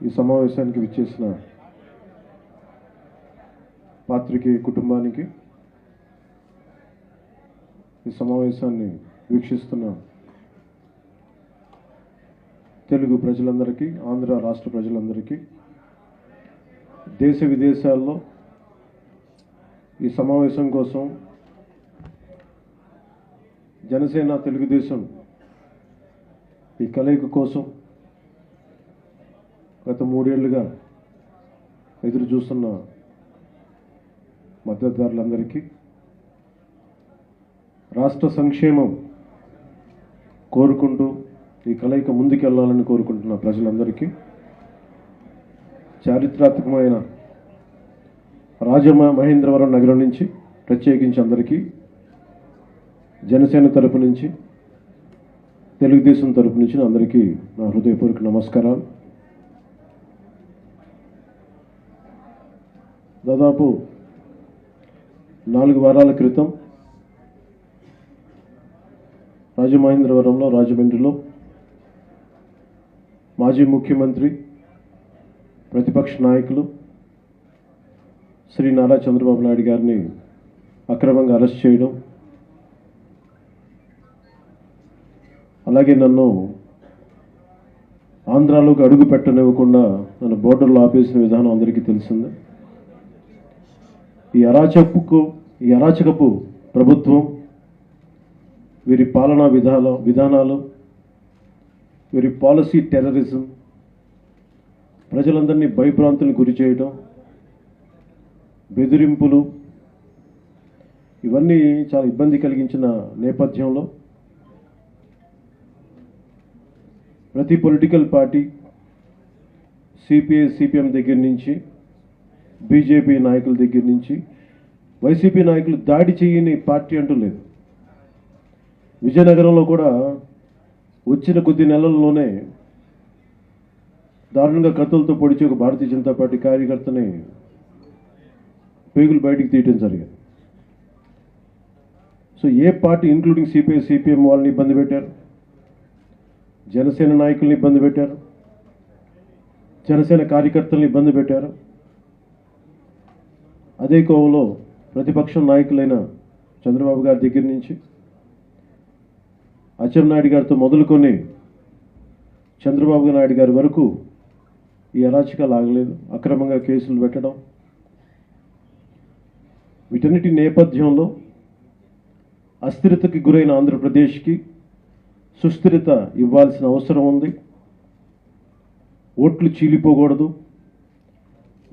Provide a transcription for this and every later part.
ఈ సమావేశానికి విచ్చేసిన పాత్రికేయ కుటుంబానికి ఈ సమావేశాన్ని వీక్షిస్తున్న తెలుగు ప్రజలందరికీ ఆంధ్ర రాష్ట్ర ప్రజలందరికీ దేశ విదేశాల్లో ఈ సమావేశం కోసం జనసేన తెలుగుదేశం ఈ కలయిక కోసం గత మూడేళ్ళుగా ఎదురు చూస్తున్న మద్దతుదారులందరికీ రాష్ట్ర సంక్షేమం కోరుకుంటూ ఈ కలయిక ముందుకెళ్ళాలని కోరుకుంటున్న ప్రజలందరికీ చారిత్రాత్మకమైన రాజమ మహేంద్రవరం నగరం నుంచి ప్రత్యేకించి అందరికీ జనసేన తరపు నుంచి తెలుగుదేశం తరపు నుంచి అందరికీ నా హృదయపూర్వక నమస్కారాలు. దాదాపు నాలుగు వారాల క్రితం రాజమహేంద్రవరంలో రాజమండ్రిలో మాజీ ముఖ్యమంత్రి ప్రతిపక్ష నాయకులు శ్రీ నారా చంద్రబాబు నాయుడు గారిని అక్రమంగా అరెస్ట్ చేయడం అలాగే నన్ను ఆంధ్రాలోకి అడుగు పెట్టనివ్వకుండా నన్ను బోర్డర్లో ఆపేసిన విధానం అందరికీ తెలిసిందే. ఈ అరాచకపు ఈ అరాచకపు ప్రభుత్వం వీరి పాలనా విధాన విధానాలు వీరి పాలసీ టెర్రరిజం ప్రజలందరినీ భయభ్రాంతులకు గురి చేయడం బెదిరింపులు ఇవన్నీ చాలా ఇబ్బంది కలిగించిన నేపథ్యంలో ప్రతి పొలిటికల్ పార్టీ సిపిఐ సిపిఎం దగ్గర నుంచి బీజేపీ నాయకుల దగ్గర నుంచి వైసీపీ నాయకులు దాడి చేయని పార్టీ అంటూ లేదు. విజయనగరంలో కూడా వచ్చిన కొద్ది నెలల్లోనే దారుణంగా కత్తులతో పొడిచి ఒక భారతీయ జనతా పార్టీ కార్యకర్తని పేగులు బయటికి తీయటం జరిగింది. సో ఏ పార్టీ ఇంక్లూడింగ్ సిపిఐ సిపిఎం వాళ్ళని ఇబ్బంది పెట్టారు? జనసేన నాయకుల్ని ఇబ్బంది పెట్టారు? జనసేన కార్యకర్తల్ని ఇబ్బంది పెట్టారు? అదే కోవలో ప్రతిపక్ష నాయకులైన చంద్రబాబు గారి దగ్గర నుంచి అచ్చెన్నాయుడు గారితో మొదలుకొని చంద్రబాబు నాయుడు గారి వరకు ఈ అరాచకాలు ఆగలేదు. అక్రమంగా కేసులు పెట్టడం. వీటన్నిటి నేపథ్యంలో అస్థిరతకి గురైన ఆంధ్రప్రదేశ్కి సుస్థిరత ఇవ్వాల్సిన అవసరం ఉంది. ఓట్లు చీలిపోకూడదు.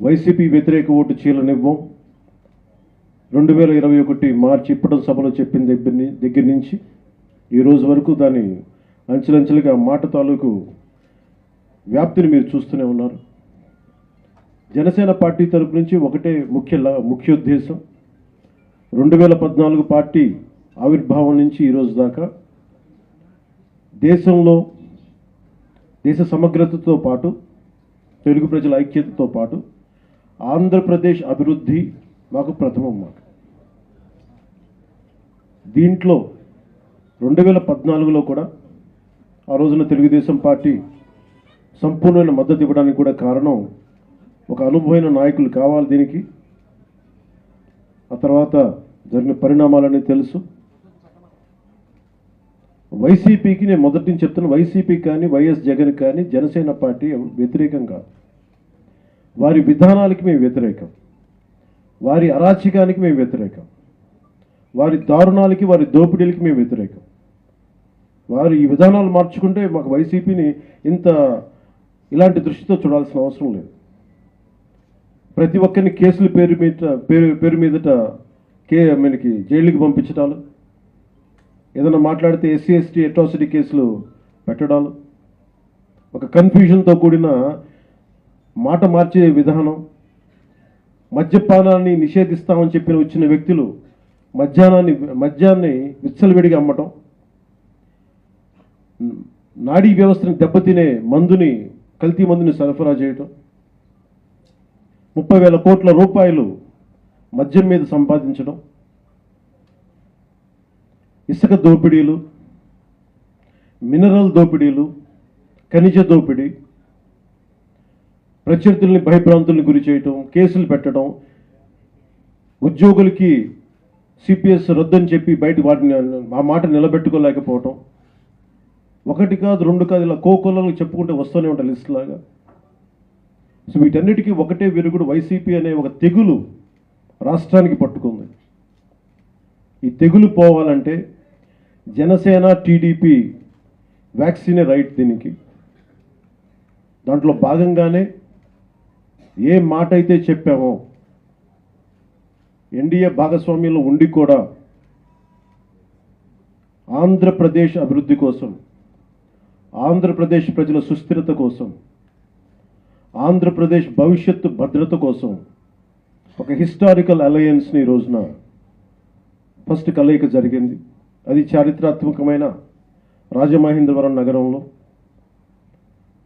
వైసీపీ వ్యతిరేక ఓటు చీలనివ్వం. రెండు వేల ఇరవై ఒకటి మార్చి ఇప్పటి సభలో చెప్పిన దగ్గర దగ్గర నుంచి ఈ రోజు వరకు దాని అంచెలంచెలుగా మాట తాలూకు వ్యాప్తిని మీరు చూస్తూనే ఉన్నారు. జనసేన పార్టీ తరపు నుంచి ఒకటే ముఖ్య ముఖ్యోద్దేశం ముఖ్య ఉద్దేశం. రెండు వేల పద్నాలుగు పార్టీ ఆవిర్భావం నుంచి ఈ రోజు దాకా దేశంలో దేశ సమగ్రతతో పాటు తెలుగు ప్రజల ఐక్యతతో పాటు ఆంధ్రప్రదేశ్ అభివృద్ధి మాకు ప్రథమం మాకు దీంట్లో రెండు వేల పద్నాలుగులో కూడా ఆ రోజున తెలుగుదేశం పార్టీ సంపూర్ణమైన మద్దతు ఇవ్వడానికి కూడా కారణం ఒక అనుభవమైన నాయకులు కావాలి దీనికి. ఆ తర్వాత జరిగిన పరిణామాలన్నీ తెలుసు. వైసీపీకి నేను మొదటి నుంచి చెప్తున్నా వైసీపీ కానీ వైఎస్ జగన్ కానీ జనసేన పార్టీ వ్యతిరేకం కాదు వారి విధానాలకి మేము వ్యతిరేకం. వారి అరాచకానికి మేము వ్యతిరేకం. వారి దారుణాలకి వారి దోపిడీలకి మేము వ్యతిరేకం. వారు ఈ విధానాలు మార్చుకుంటే మాకు వైసీపీని ఇంత ఇలాంటి దృష్టితో చూడాల్సిన అవసరం లేదు. ప్రతి ఒక్కరిని కేసుల పేరు మీద పేరు పేరు మీదట కే మనకి జైలుకి పంపించడాలు ఏదైనా మాట్లాడితే ఎస్సీ ఎస్టీ అట్రాసిటీ కేసులు పెట్టడాలు ఒక కన్ఫ్యూజన్తో కూడిన మాట మార్చే విధానం మద్యపానాన్ని నిషేధిస్తామని చెప్పిన వచ్చిన వ్యక్తులు మద్యానాన్ని మద్యాన్ని విచ్చలవిడిగా అమ్మటం నాడీ వ్యవస్థను దెబ్బతినే మందుని కల్తీ మందుని సరఫరా చేయటం ముప్పై వేల కోట్ల రూపాయలు మద్యం మీద సంపాదించడం ఇసుక దోపిడీలు మినరల్ దోపిడీలు ఖనిజ దోపిడీ ప్రత్యర్థుల్ని భయభ్రాంతుల్ని గురి చేయటం కేసులు పెట్టడం ఉద్యోగులకి సిపిఎస్ రద్దని చెప్పి బయట వాటిని ఆ మాట నిలబెట్టుకోలేకపోవటం. ఒకటి కాదు రెండు కాదు ఇలా కోకొల్లలు చెప్పుకుంటే వస్తూనే ఉంటాయి లిస్ట్ లాగా. సో వీటన్నిటికీ ఒకటే విరుగుడు వైసీపీ అనే ఒక తెగులు రాష్ట్రానికి పట్టుకుంది. ఈ తెగులు పోవాలంటే జనసేన టీడీపీ వ్యాక్సినే రైట్ దీనికి. దాంట్లో భాగంగానే ఏ మాట అయితే చెప్పామో ఎన్డీఏ భాగస్వామ్యంలో ఉండి కూడా ఆంధ్రప్రదేశ్ అభివృద్ధి కోసం ఆంధ్రప్రదేశ్ ప్రజల సుస్థిరత కోసం ఆంధ్రప్రదేశ్ భవిష్యత్తు భద్రత కోసం ఒక హిస్టారికల్ అలయన్స్ని ఈ రోజున ఫస్ట్ కలయిక జరిగింది. అది చారిత్రాత్మకమైన రాజమహేంద్రవరం నగరంలో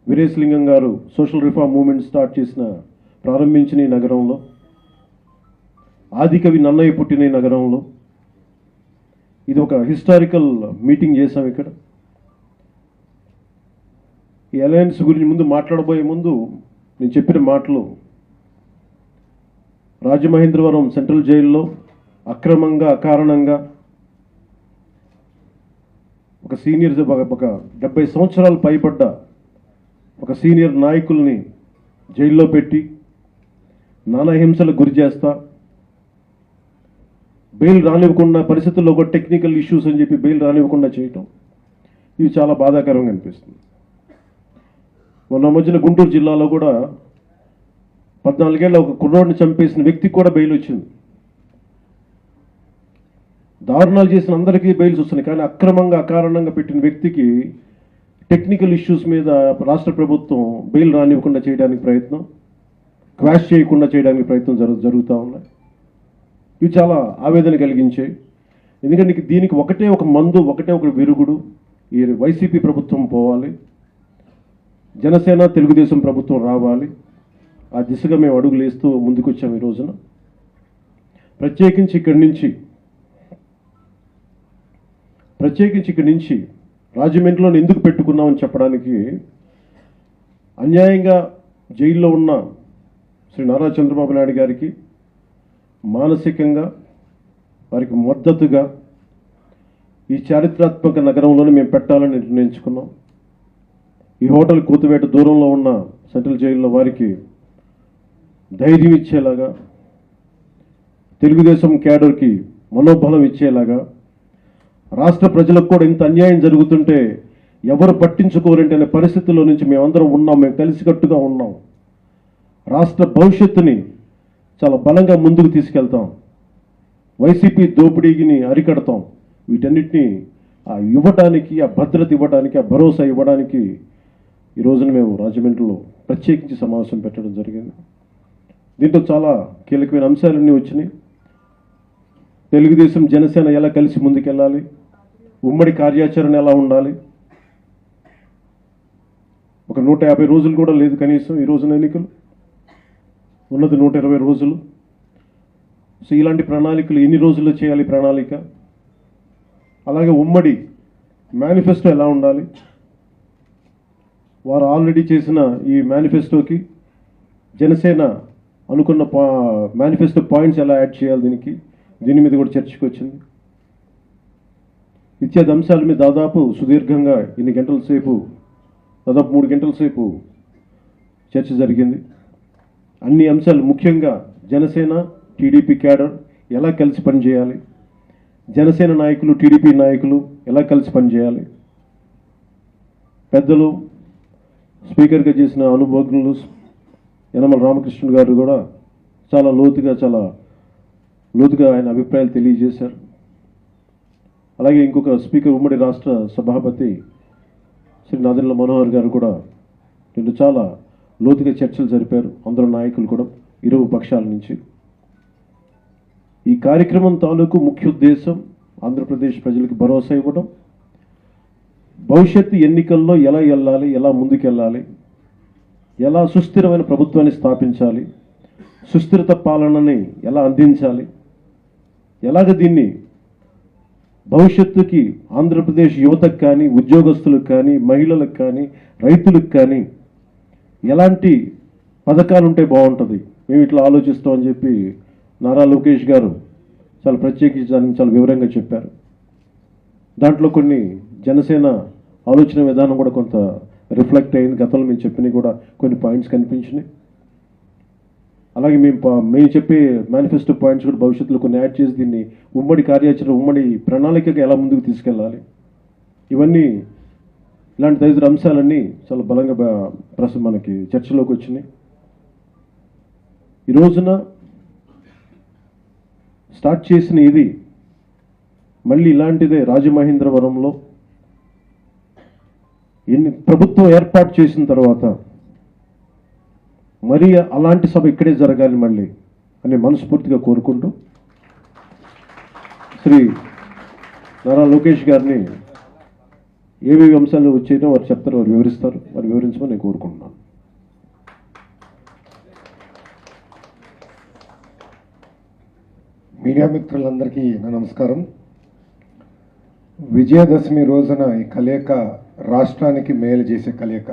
వీరేశలింగం గారు సోషల్ రిఫార్మ్ మూమెంట్ స్టార్ట్ చేసిన ప్రారంభించిన ఈ నగరంలో ఆదికవి నన్నయ్య పుట్టిన ఈ నగరంలో ఇది ఒక హిస్టారికల్ మీటింగ్ చేశాం ఇక్కడ. ఈ అలయన్స్ గురించి ముందు మాట్లాడబోయే ముందు నేను చెప్పిన మాటలు రాజమహేంద్రవరం సెంట్రల్ జైల్లో అక్రమంగా అకారణంగా ఒక సీనియర్ ఒక- డెబ్బై సంవత్సరాలు పైబడ్డ ఒక సీనియర్ నాయకుల్ని జైల్లో పెట్టి నానా హింసలకు గురి చేస్తా. బెయిల్ రానివ్వకుండా పరిస్థితుల్లో ఒక టెక్నికల్ ఇష్యూస్ అని చెప్పి బెయిల్ రానివ్వకుండా చేయటం ఇవి చాలా బాధాకరంగా అనిపిస్తుంది. మొన్న మధ్యన గుంటూరు జిల్లాలో కూడా పద్నాలుగేళ్ళ ఒక కుర్రోడిని చంపేసిన వ్యక్తికి కూడా బెయిల్ వచ్చింది. దారుణాలు చేసిన అందరికీ బెయిల్స్ వస్తున్నాయి కానీ అక్రమంగా అకారణంగా పెట్టిన వ్యక్తికి టెక్నికల్ ఇష్యూస్ మీద రాష్ట్ర ప్రభుత్వం బెయిల్ రానివ్వకుండా చేయడానికి ప్రయత్నం. క్రాష్ చేయకుండా చేయడానికి ప్రయత్నం జరుగు జరుగుతూ ఉన్నాయి. ఇవి చాలా ఆవేదన కలిగించాయి ఎందుకంటే దీనికి ఒకటే ఒక మందు ఒకటే ఒక విరుగుడు ఈ వైసీపీ ప్రభుత్వం పోవాలి. జనసేన తెలుగుదేశం ప్రభుత్వం రావాలి. ఆ దిశగా మేము అడుగులేస్తూ ముందుకొచ్చాం ఈ రోజున. ప్రత్యేకించి ఇక్కడి నుంచి ప్రత్యేకించి ఇక్కడి నుంచి రాజమండ్రిలో ఎందుకు పెట్టుకున్నామని చెప్పడానికి అన్యాయంగా జైల్లో ఉన్న శ్రీ నారా చంద్రబాబు నాయుడు గారికి మానసికంగా వారికి మద్దతుగా ఈ చారిత్రాత్మక నగరంలోనే మేము పెట్టాలని నిర్ణయించుకున్నాం. ఈ హోటల్ కూతువేట దూరంలో ఉన్న సెంట్రల్ జైల్లో వారికి ధైర్యం ఇచ్చేలాగా తెలుగుదేశం క్యాడర్కి మనోబలం ఇచ్చేలాగా రాష్ట్ర ప్రజలకు కూడా ఇంత అన్యాయం జరుగుతుంటే ఎవరు పట్టించుకోరంటే అనే పరిస్థితుల్లో నుంచి మేమందరం ఉన్నాం మేము కలిసికట్టుగా ఉన్నాం. రాష్ట్ర భవిష్యత్తుని చాలా బలంగా ముందుకు తీసుకెళ్తాం. వైసీపీ దోపిడీని అరికడతాం. వీటన్నిటిని ఆ ఇవ్వడానికి ఆ భద్రత ఇవ్వడానికి ఆ భరోసా ఇవ్వడానికి ఈ రోజున మేము రాజమండ్రిలో ప్రత్యేకించి సమావేశం పెట్టడం జరిగింది. దీంట్లో చాలా కీలకమైన అంశాలన్నీ వచ్చినాయి. తెలుగుదేశం జనసేన ఎలా కలిసి ముందుకెళ్ళాలి? ఉమ్మడి కార్యాచరణ ఎలా ఉండాలి? ఒక నూట యాభై రోజులు కూడా లేదు కనీసం ఈ రోజున ఎన్నికలు. ఉన్నది నూట ఇరవై రోజులు. సో ఇలాంటి ప్రణాళికలు ఎన్ని రోజుల్లో చేయాలి ప్రణాళిక? అలాగే ఉమ్మడి మేనిఫెస్టో ఎలా ఉండాలి? వారు ఆల్రెడీ చేసిన ఈ మేనిఫెస్టోకి జనసేన అనుకున్న పా మేనిఫెస్టో పాయింట్స్ ఎలా యాడ్ చేయాలి దీనికి? దీని మీద కూడా చర్చకు వచ్చింది. ఇత్యాది అంశాల మీద దాదాపు సుదీర్ఘంగా ఇన్ని గంటల సేపు దాదాపు మూడు గంటల సేపు చర్చ జరిగింది. అన్ని అంశాలు ముఖ్యంగా జనసేన టీడీపీ క్యాడర్ ఎలా కలిసి పనిచేయాలి? జనసేన నాయకులు టీడీపీ నాయకులు ఎలా కలిసి పనిచేయాలి? పెద్దలు స్పీకర్గా చేసిన అనుభవజ్ఞులు యనమల రామకృష్ణ గారు కూడా చాలా లోతుగా చాలా లోతుగా ఆయన అభిప్రాయాలు తెలియజేశారు. అలాగే ఇంకొక స్పీకర్ ఉమ్మడి రాష్ట్ర సభాపతి శ్రీ నాదెండ్ల మనోహర్ గారు కూడా నిన్ను చాలా లోతుగా చర్చలు జరిపారు. అందరూ నాయకులు కూడా ఇరు పక్షాల నుంచి. ఈ కార్యక్రమం తాలూకు ముఖ్య ఉద్దేశం ఆంధ్రప్రదేశ్ ప్రజలకు భరోసా ఇవ్వడం. భవిష్యత్తు ఎన్నికల్లో ఎలా వెళ్ళాలి ఎలా ముందుకెళ్ళాలి ఎలా సుస్థిరమైన ప్రభుత్వాన్ని స్థాపించాలి సుస్థిరత పాలనని ఎలా అందించాలి ఎలాగ దీన్ని భవిష్యత్తుకి ఆంధ్రప్రదేశ్ యువతకు కానీ ఉద్యోగస్తులకు కానీ మహిళలకు కానీ రైతులకు కానీ ఎలాంటి పథకాలు ఉంటే బాగుంటుంది? మేము ఇట్లా ఆలోచిస్తాం అని చెప్పి నారా లోకేష్ గారు చాలా ప్రత్యేకించి దానికి చాలా వివరంగా చెప్పారు. దాంట్లో కొన్ని జనసేన ఆలోచన విధానం కూడా కొంత రిఫ్లెక్ట్ అయింది. గతంలో మేము చెప్పినవి కూడా కొన్ని పాయింట్స్ కనిపించినాయి. అలాగే మేము మేము చెప్పే మేనిఫెస్టో పాయింట్స్ కూడా భవిష్యత్తులో కొన్ని యాడ్ చేసి దీన్ని ఉమ్మడి కార్యాచరణ ఉమ్మడి ప్రణాళికగా ఎలా ముందుకు తీసుకెళ్ళాలి? ఇవన్నీ ఇలాంటి తదితర అంశాలన్నీ చాలా బలంగా ప్రస ప్రస్తుతం మనకి చర్చలోకి వచ్చినాయి. ఈ రోజున స్టార్ట్ చేసిన ఇది మళ్ళీ ఇలాంటిదే రాజమహేంద్రవరంలో ఎన్ని ప్రభుత్వం ఏర్పాటు చేసిన తర్వాత మరి అలాంటి సభ ఇక్కడే జరగాలి మళ్ళీ అని మనస్ఫూర్తిగా కోరుకుంటూ శ్రీ నారా లోకేష్ గారిని ఏవేవి అంశాలు వచ్చాయో వారు చెప్తారు వారు వివరిస్తారు వారు వివరించమని నేను కోరుకుంటున్నాను. మీడియా మిత్రులందరికీ నా నమస్కారం. విజయదశమి రోజున ఈ కలయిక రాష్ట్రానికి మేలు చేసే కలయిక.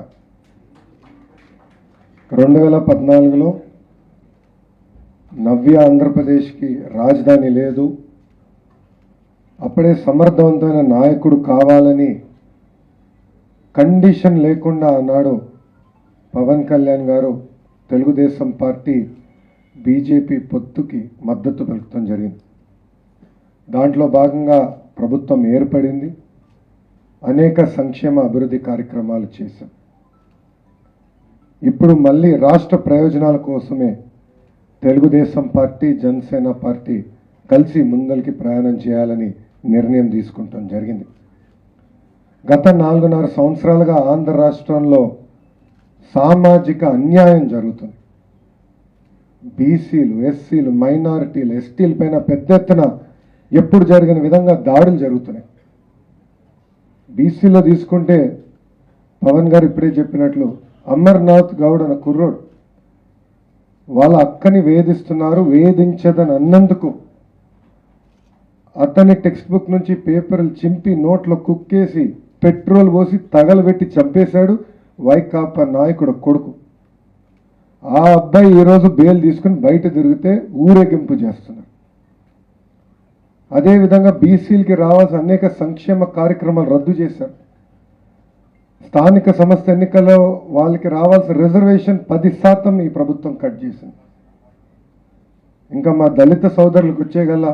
రెండు వేల పద్నాలుగులో నవ్య ఆంధ్రప్రదేశ్కి రాజధాని లేదు. అప్పుడే సమర్థవంతమైన నాయకుడు కావాలని కండిషన్ లేకుండా ఆనాడు పవన్ కళ్యాణ్ గారు తెలుగుదేశం పార్టీ బీజేపీ పొత్తుకి మద్దతు పలుకుతాం జరిగింది. దాంట్లో భాగంగా ప్రభుత్వం ఏర్పడింది. అనేక సంక్షేమ అభివృద్ధి కార్యక్రమాలు చేశాం. ఇప్పుడు మళ్ళీ రాష్ట్ర ప్రయోజనాల కోసమే తెలుగుదేశం పార్టీ జనసేన పార్టీ కలిసి ముందరికి ప్రయాణం చేయాలని నిర్ణయం తీసుకుంటాం జరిగింది. గత నాలుగున్నర సంవత్సరాలుగా ఆంధ్ర రాష్ట్రంలో సామాజిక అన్యాయం జరుగుతుంది. బీసీలు ఎస్సీలు మైనారిటీలు ఎస్టీల పైన పెద్ద ఎత్తున ఎప్పుడు జరిగిన విధంగా దాడులు జరుగుతున్నాయి. బీసీలో తీసుకుంటే పవన్ గారు ఇప్పుడే చెప్పినట్లు అమర్నాథ్ గౌడ్ అన్న కుర్రోడు వాళ్ళ అక్కని వేధిస్తున్నారు వేధించదని అన్నందుకు అతని టెక్స్ట్ బుక్ నుంచి పేపర్లు చింపి నోట్లో కుక్కేసి పెట్రోల్ పోసి తగలబెట్టి చంపేశాడు వైకాపా నాయకుడు కొడుకు. ఆ అబ్బాయి ఈరోజు బెయిల్ తీసుకుని బయట తిరిగితే ఊరేగింపు చేస్తున్నారు అదేవిధంగా బీసీలకి రావాల్సిన అనేక సంక్షేమ కార్యక్రమాలు రద్దు చేశారు. స్థానిక సంస్థ ఎన్నికల్లో వాళ్ళకి రావాల్సిన రిజర్వేషన్ పది శాతం ఈ ప్రభుత్వం కట్ చేసింది. ఇంకా మా దళిత సోదరులకు వచ్చేగల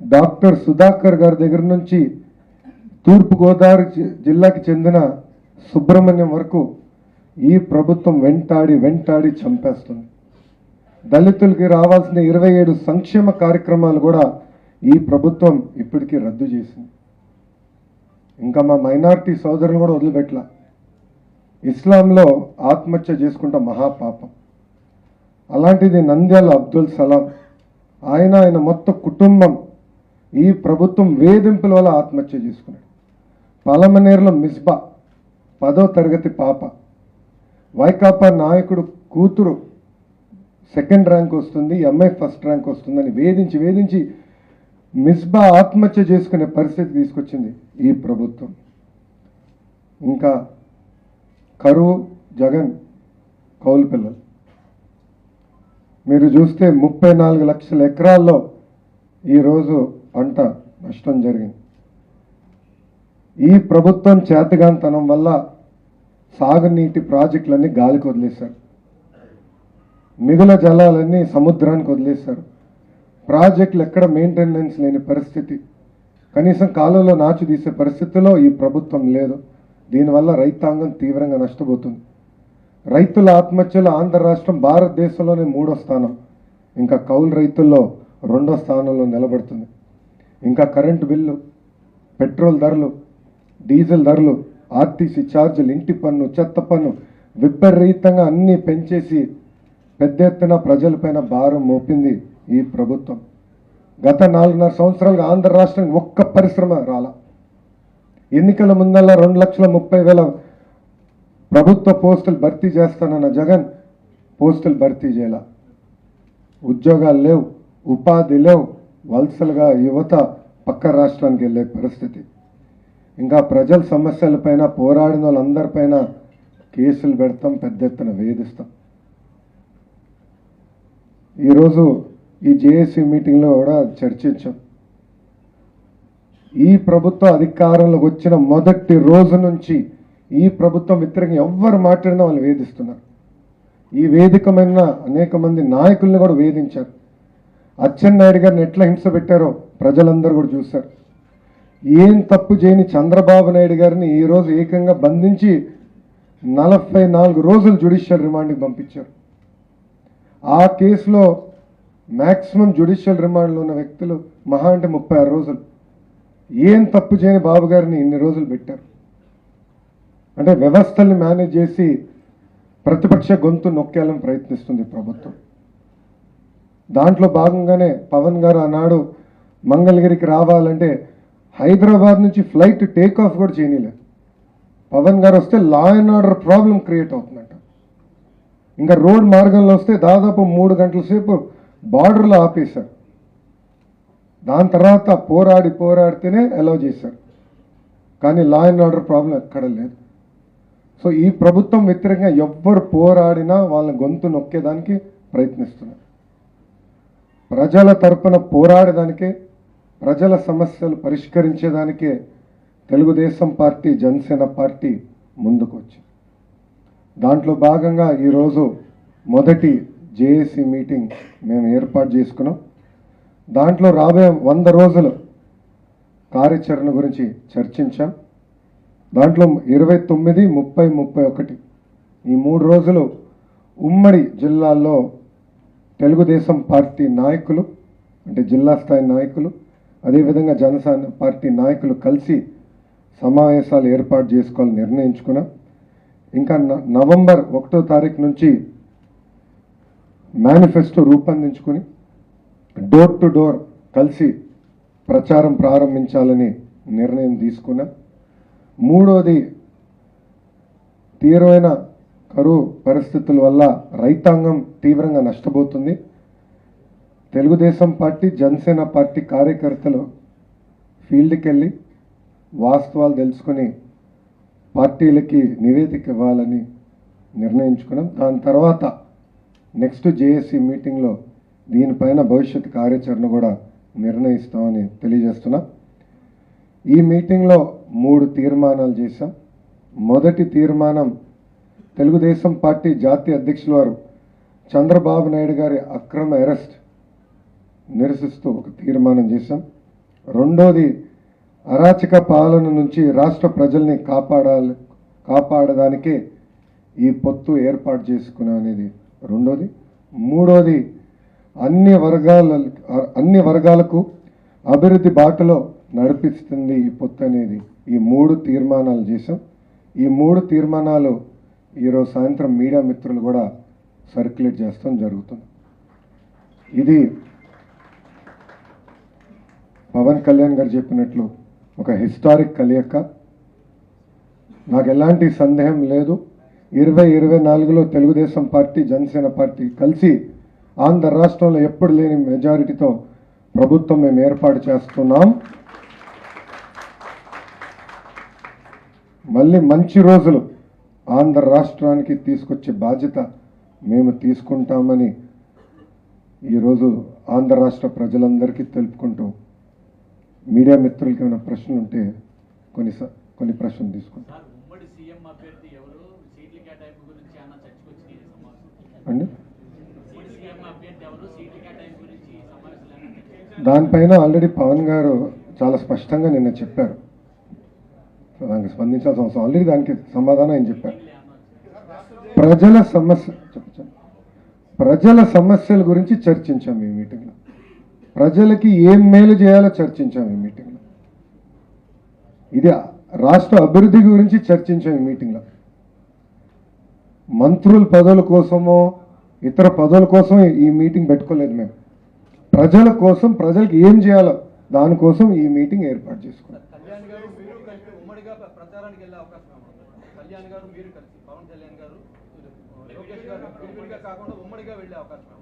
డాక్టర్ సుధాకర్ గారి దగ్గర నుంచి తూర్పుగోదావరి జిల్లాకి చెందిన సుబ్రహ్మణ్యం వరకు ఈ ప్రభుత్వం వెంటాడి వెంటాడి చంపేస్తుంది. దళితులకి రావాల్సిన ఇరవై ఏడు సంక్షేమ కార్యక్రమాలు కూడా ఈ ప్రభుత్వం ఇప్పటికీ రద్దు చేసింది. ఇంకా మా మైనారిటీ సోదరులు కూడా వదిలిపెట్టల. ఇస్లాంలో ఆత్మహత్య చేసుకుంటాం మహాపాపం. అలాంటిది నంద్యాల అబ్దుల్ సలాం ఆయన ఆయన మొత్తం కుటుంబం ఈ ప్రభుత్వం వేధింపుల వల్ల ఆత్మహత్య చేసుకున్నాడు. పలమనేరులో మిస్బా పదో తరగతి పాప. వైకాపా నాయకుడు కూతురు సెకండ్ ర్యాంక్ వస్తుంది ఎంఐ ఫస్ట్ ర్యాంక్ వస్తుందని వేధించి వేధించి మిస్బా ఆత్మహత్య చేసుకునే పరిస్థితి తీసుకొచ్చింది ఈ ప్రభుత్వం. ఇంకా కరువు జగన్ కౌలు పిల్లలు. మీరు చూస్తే ముప్పై నాలుగు లక్షల ఎకరాల్లో ఈరోజు పంట నష్టం జరిగింది. ఈ ప్రభుత్వం చేతగాంతనం వల్ల సాగునీటి ప్రాజెక్టులన్నీ గాలికి వదిలేశారు. మిగుల జలాలన్నీ సముద్రానికి వదిలేశారు. ప్రాజెక్టులు ఎక్కడ మెయింటెనెన్స్ లేని పరిస్థితి. కనీసం కాలంలో నాచు తీసే పరిస్థితిలో ఈ ప్రభుత్వం లేదు. దీనివల్ల రైతాంగం తీవ్రంగా నష్టపోతుంది. రైతుల ఆత్మహత్యలు ఆంధ్ర రాష్ట్రం భారతదేశంలోనే మూడో స్థానం. ఇంకా కౌలు రైతుల్లో రెండో స్థానంలో నిలబడుతుంది. ఇంకా కరెంటు బిల్లు పెట్రోల్ ధరలు డీజిల్ ధరలు ఆర్టీసీ ఛార్జీలు ఇంటి పన్ను చెత్త పన్ను విపరీతంగా అన్నీ పెంచేసి పెద్ద ఎత్తున ప్రజలపైన భారం మోపింది ఈ ప్రభుత్వం. గత నాలుగున్నర సంవత్సరాలుగా ఆంధ్ర రాష్ట్రానికి ఒక్క పరిశ్రమ రాలా. ఎన్నికల ముందల్లా రెండు లక్షల ముప్పై వేల ప్రభుత్వ పోస్టులు భర్తీ చేస్తానన్న జగన్ పోస్టులు భర్తీ చేయాల. ఉద్యోగాలు లేవు ఉపాధి లేవు వలసలుగా యువత పక్క రాష్ట్రానికి వెళ్ళే పరిస్థితి. ఇంకా ప్రజల సమస్యలపైన పోరాడిన వాళ్ళందరిపైన కేసులు పెడతాం పెద్ద ఎత్తున వేధిస్తాం. ఈరోజు ఈ జేఏసీ మీటింగ్లో కూడా చర్చించాం. ఈ ప్రభుత్వ అధికారంలోకి వచ్చిన మొదటి రోజు నుంచి ఈ ప్రభుత్వం వ్యతిరేకంగా ఎవ్వరు మాట్లాడినా వాళ్ళు వేధిస్తున్నారు. ఈ వేదికమైన అనేక మంది నాయకుల్ని కూడా వేధించారు. అచ్చెన్నాయుడు గారిని ఎట్లా హింస పెట్టారో ప్రజలందరూ కూడా చూశారు. ఏం తప్పు చేయని చంద్రబాబు నాయుడు గారిని ఈరోజు ఏకంగా బంధించి నలభై నాలుగు రోజులు జ్యుడిషియల్ రిమాండ్కి పంపించారు. ఆ కేసులో మ్యాక్సిమం జ్యుడిషియల్ రిమాండ్లో ఉన్న వ్యక్తులు మహా అంటే ముప్పై ఆరు రోజులు. ఏం తప్పు చేయని బాబు గారిని ఇన్ని రోజులు పెట్టారు. అంటే వ్యవస్థల్ని మేనేజ్ చేసి ప్రతిపక్ష గొంతు నొక్కేయాలని ప్రయత్నిస్తుంది ప్రభుత్వం. దాంట్లో భాగంగానే పవన్ గారు ఆనాడు మంగళగిరికి రావాలంటే హైదరాబాద్ నుంచి ఫ్లైట్ టేక్ ఆఫ్ కూడా చేయలేదు పవన్ గారు వస్తే law and order problem create అవుతుందంట. ఇంకా రోడ్ మార్గంలో వస్తే దాదాపు మూడు గంటల సేపు బార్డర్లో ఆపేశారు. దాని తర్వాత పోరాడి పోరాడితేనే అలౌ చేశారు. కానీ లా అండ్ ఆర్డర్ ప్రాబ్లం ఎక్కడ లేదు. సో ఈ ప్రభుత్వం వ్యతిరేకంగా ఎవ్వరు పోరాడినా వాళ్ళ గొంతు నొక్కేదానికి ప్రయత్నిస్తున్నారు. ప్రజల తరపున పోరాడేదానికే ప్రజల సమస్యలు పరిష్కరించేదానికే తెలుగుదేశం పార్టీ జనసేన పార్టీ ముందుకు వచ్చింది దాంట్లో భాగంగా ఈరోజు మొదటి జేఏసీ మీటింగ్ మేము ఏర్పాటు చేసుకున్నాం. దాంట్లో రాబోయే వంద రోజులు కార్యాచరణ గురించి చర్చించాం. దాంట్లో ఇరవై తొమ్మిది ముప్పై ముప్పై ఒకటి ఈ మూడు రోజులు ఉమ్మడి జిల్లాల్లో తెలుగుదేశం పార్టీ నాయకులు అంటే జిల్లా స్థాయి నాయకులు అదేవిధంగా జనసేన పార్టీ నాయకులు కలిసి సమావేశాలు ఏర్పాటు చేసుకోవాలని నిర్ణయించుకున్నాం. ఇంకా న- నవంబర్ ఒకటో తారీఖు నుంచి మేనిఫెస్టో రూపొందించుకుని డోర్ టు డోర్ కలిసి ప్రచారం ప్రారంభించాలని నిర్ణయం తీసుకున్నాం. మూడోది తీవ్రమైన కరువు పరిస్థితుల వల్ల రైతాంగం తీవ్రంగా నష్టపోతుంది. తెలుగుదేశం పార్టీ జనసేన పార్టీ కార్యకర్తలు ఫీల్డ్కి వెళ్ళి వాస్తవాలు తెలుసుకొని పార్టీలకి నివేదిక ఇవ్వాలని నిర్ణయించుకున్నాం. దాని తర్వాత నెక్స్ట్ జేఏసీ మీటింగ్లో దీనిపైన భవిష్యత్ కార్యాచరణ కూడా నిర్ణయిస్తామని తెలియజేస్తున్నాం. ఈ మీటింగ్లో మూడు తీర్మానాలు చేశాం. మొదటి తీర్మానం తెలుగుదేశం పార్టీ జాతీయ అధ్యక్షుల వారు చంద్రబాబు నాయుడు గారి అక్రమ అరెస్ట్ నిరసిస్తూ ఒక తీర్మానం చేశాం. రెండోది అరాచక పాలన నుంచి రాష్ట్ర ప్రజల్ని కాపాడాలి కాపాడడానికే ఈ పొత్తు ఏర్పాటు చేసుకున్నా అనేది రెండోది. మూడోది అన్ని వర్గాల అన్ని వర్గాలకు అభివృద్ధి బాటలో నడిపిస్తుంది ఈ పొత్తు అనేది ఈ మూడు తీర్మానాలు చేశాం. ఈ మూడు తీర్మానాలు ఈరోజు సాయంత్రం మీడియా మిత్రులు కూడా సర్క్యులేట్ చేస్తాం జరుగుతుంది ఇది పవన్ కళ్యాణ్ గారు చెప్పినట్లు ఒక హిస్టారిక్ కలియక. నాకు ఎలాంటి సందేహం లేదు. ఇరవై ఇరవై నాలుగులో తెలుగుదేశం పార్టీ జనసేన పార్టీ కలిసి ఆంధ్ర రాష్ట్రంలో ఎప్పుడు లేని మెజారిటీతో ప్రభుత్వం మేము ఏర్పాటు చేస్తున్నాం. మళ్ళీ మంచి రోజులు ఆంధ్ర రాష్ట్రానికి తీసుకొచ్చే బాధ్యత మేము తీసుకుంటామని ఈరోజు ఆంధ్ర రాష్ట్ర ప్రజలందరికీ తెలుపుకుంటూ మీడియా మిత్రులకి ఏమైనా ప్రశ్నలు ఉంటే కొన్ని కొన్ని ప్రశ్నలు తీసుకుంటాం. అండి? దానిపైన ఆల్రెడీ పవన్ గారు చాలా స్పష్టంగా నిన్న చెప్పారు. దానికి స్పందించాల్సిన అవసరం ఆల్రెడీ దానికి సమాధానం ఆయన చెప్పారు. ప్రజల సమస్య. ప్రజల సమస్యల గురించి చర్చించాం ఈ మీటింగ్లో ప్రజలకి ఏం మేలు చేయాలో చర్చించాం ఈ మీటింగ్లో. ఇది రాష్ట్ర అభివృద్ధి గురించి చర్చించాం ఈ మీటింగ్లో. మంత్రుల పదవుల కోసమో ఇతర పదవుల కోసం ఈ మీటింగ్ పెట్టుకోలేదు మేము. ప్రజల కోసం ప్రజలకు ఏం చేయాలో దానికోసం ఈ మీటింగ్ ఏర్పాటు చేసుకున్నాం. పవన్ కళ్యాణ్ గారు లోకేష్ గారు కాకుండా ఉమ్మడిగా వెళ్ళే అవకాశం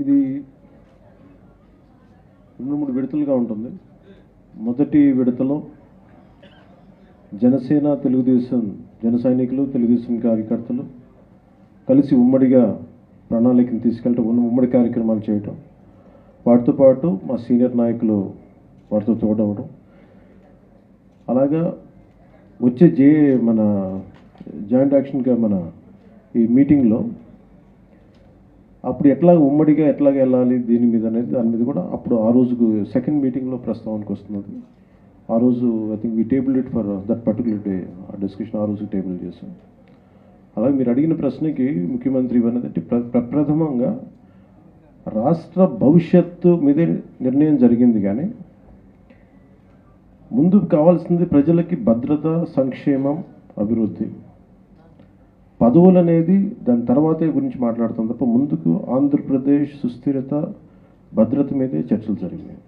ఇది రెండు మూడు విడతలుగా ఉంటుంది. మొదటి విడతలో జనసేన తెలుగుదేశం జన సైనికులు తెలుగుదేశం కార్యకర్తలు కలిసి ఉమ్మడిగా ప్రణాళికను తీసుకెళ్ళటం ఉన్న ఉమ్మడి కార్యక్రమాలు చేయటం వాటితో పాటు మా సీనియర్ నాయకులు వాటితో తోడవడం. అలాగా వచ్చే జే మన జాయింట్ యాక్షన్గా మన ఈ మీటింగ్లో అప్పుడు ఎట్లా ఉమ్మడిగా ఎట్లాగ వెళ్ళాలి దీని మీద అనేది దాని మీద కూడా అప్పుడు ఆ రోజుకు సెకండ్ మీటింగ్లో ప్రస్తావనకు వస్తున్నది. ఆ రోజు I think we table it for that particular day ఆ డిస్కషన్ ఆ రోజు టేబుల్ చేసాం అలాగే మీరు అడిగిన ప్రశ్నకి ముఖ్యమంత్రి అనేది ప్ర ప్రప్రథమంగా రాష్ట్ర భవిష్యత్తు మీదే నిర్ణయం జరిగింది కానీ ముందు కావాల్సింది ప్రజలకి భద్రత సంక్షేమం అభివృద్ధి. పదవులు అనేది దాని తర్వాతే గురించి మాట్లాడతాం తప్ప ముందుకు ఆంధ్రప్రదేశ్ సుస్థిరత భద్రత మీదే చర్చలు జరిగినాయి.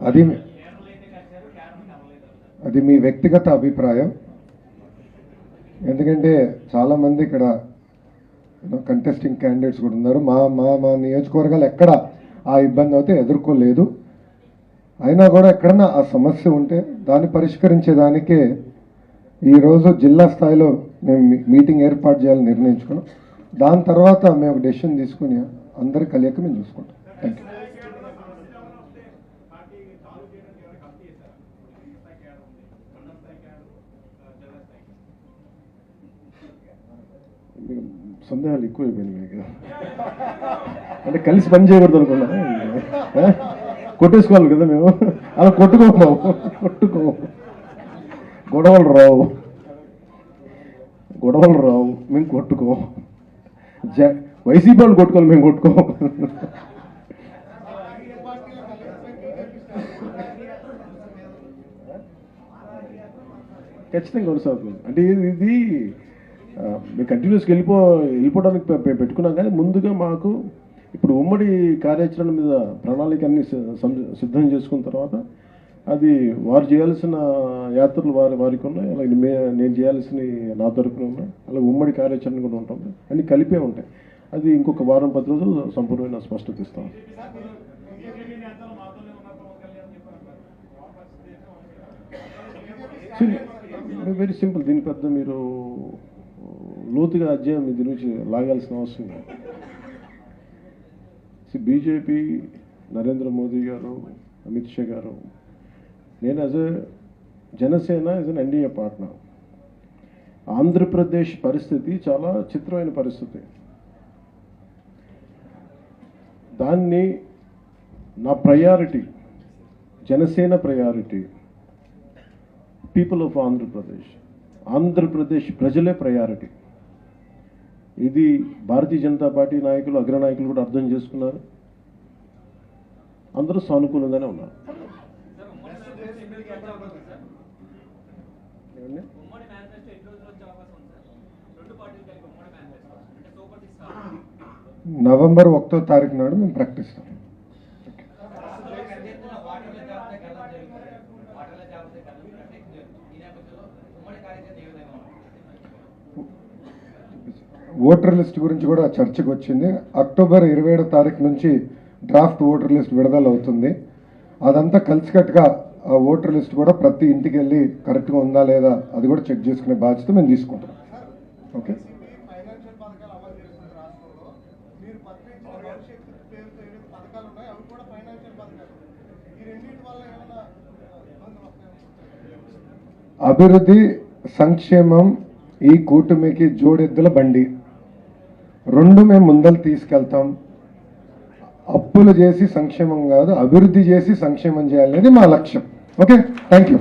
అది అది మీ వ్యక్తిగత అభిప్రాయం. ఎందుకంటే చాలామంది ఇక్కడ కంటెస్టింగ్ క్యాండిడేట్స్ కూడా ఉన్నారు. మా మా మా నియోజకవర్గాలు ఎక్కడ ఆ ఇబ్బంది అయితే ఎదుర్కోలేదు. అయినా కూడా ఎక్కడన్నా ఆ సమస్య ఉంటే దాన్ని పరిష్కరించేదానికే ఈరోజు జిల్లా స్థాయిలో మేము మీటింగ్ ఏర్పాటు చేయాలని నిర్ణయించుకున్నాం. దాని తర్వాత మేము ఒక డెసిషన్ తీసుకుని అందరి కలియక మేము చూసుకుంటాం. థ్యాంక్ యూ సందేహాలు ఎక్కువైపోయినాయి మీకు అంటే కలిసి పని చేయకూడదు అనుకున్నా కొట్టేసుకోవాలి కదా మేము? అలా కొట్టుకోము కొట్టుకో గొడవలు రావు. గొడవలు రావు. మేము కొట్టుకో జ వైసీపీ వాళ్ళు కొట్టుకోవాలి మేము కొట్టుకో ఖచ్చితంగా కొనసాగుతుంది. అంటే ఇది మేము కంటిన్యూస్గా వెళ్ళిపో వెళ్ళిపోవడానికి పెట్టుకున్నాం కానీ ముందుగా మాకు ఇప్పుడు ఉమ్మడి కార్యాచరణ మీద ప్రణాళిక అన్ని సిద్ధం చేసుకున్న తర్వాత అది వారు చేయాల్సిన యాత్రలు వారి వారికి ఉన్నాయి. అలాగే మే నేను చేయాల్సిన నా తరపున ఉన్నాయి. అలాగే ఉమ్మడి కార్యాచరణ కూడా ఉంటుంది. అన్ని కలిపే ఉంటాయి. అది ఇంకొక వారం పది రోజులు సంపూర్ణమైన స్పష్టత ఇస్తాం. Very simple. దీని పెద్ద మీరు లోతుగా అధ్యయనం దీని నుంచి లాగాల్సిన అవసరం లేదు. బీజేపీ నరేంద్ర మోదీ గారు అమిత్ షా గారు నేను as a Janasena as an NDA partner. Andhra Pradesh పరిస్థితి చాలా చిత్రమైన పరిస్థితి. దాన్ని నా priority Janasena priority people of Andhra Pradesh. Andhra Pradesh ప్రజలే ప్రయారిటీ ఇది భారతీయ జనతా పార్టీ నాయకులు అగ్రనాయకులు కూడా అర్థం చేసుకున్నారు. అందరూ సానుకూలంగానే ఉన్నారు. నవంబర్ ఒకటో తారీఖు నాడు మేము ప్రకటిస్తాం వాటర్ల జాబితా కలర్ జరుగుతుంది వాటర్ల జాబితా కలర్ అంటే ఈ నేపథ్యంలో ఉమ్మడి కార్యాచరణ ఏ విధంగా ఉంది ఓటర్ లిస్ట్ గురించి కూడా చర్చకు వచ్చింది. అక్టోబర్ ఇరవై ఏడో తారీఖు నుంచి డ్రాఫ్ట్ ఓటర్ లిస్ట్ విడుదల అవుతుంది. అదంతా కలిసికట్టుగా ఆ ఓటర్ లిస్ట్ కూడా ప్రతి ఇంటికి వెళ్ళి కరెక్ట్గా ఉందా లేదా అది కూడా చెక్ చేసుకునే బాధ్యత మేము తీసుకుంటాం ఓకే? అభివృద్ధి సంక్షేమం ఈ కూటమికి జోడెద్దుల బండి. రెండు మేము ముందలు తీసుకెళ్తాం. అప్పులు చేసి సంక్షేమం కాదు అభివృద్ధి చేసి సంక్షేమం చేయాలనేది మా లక్ష్యం. ఓకే? Thank you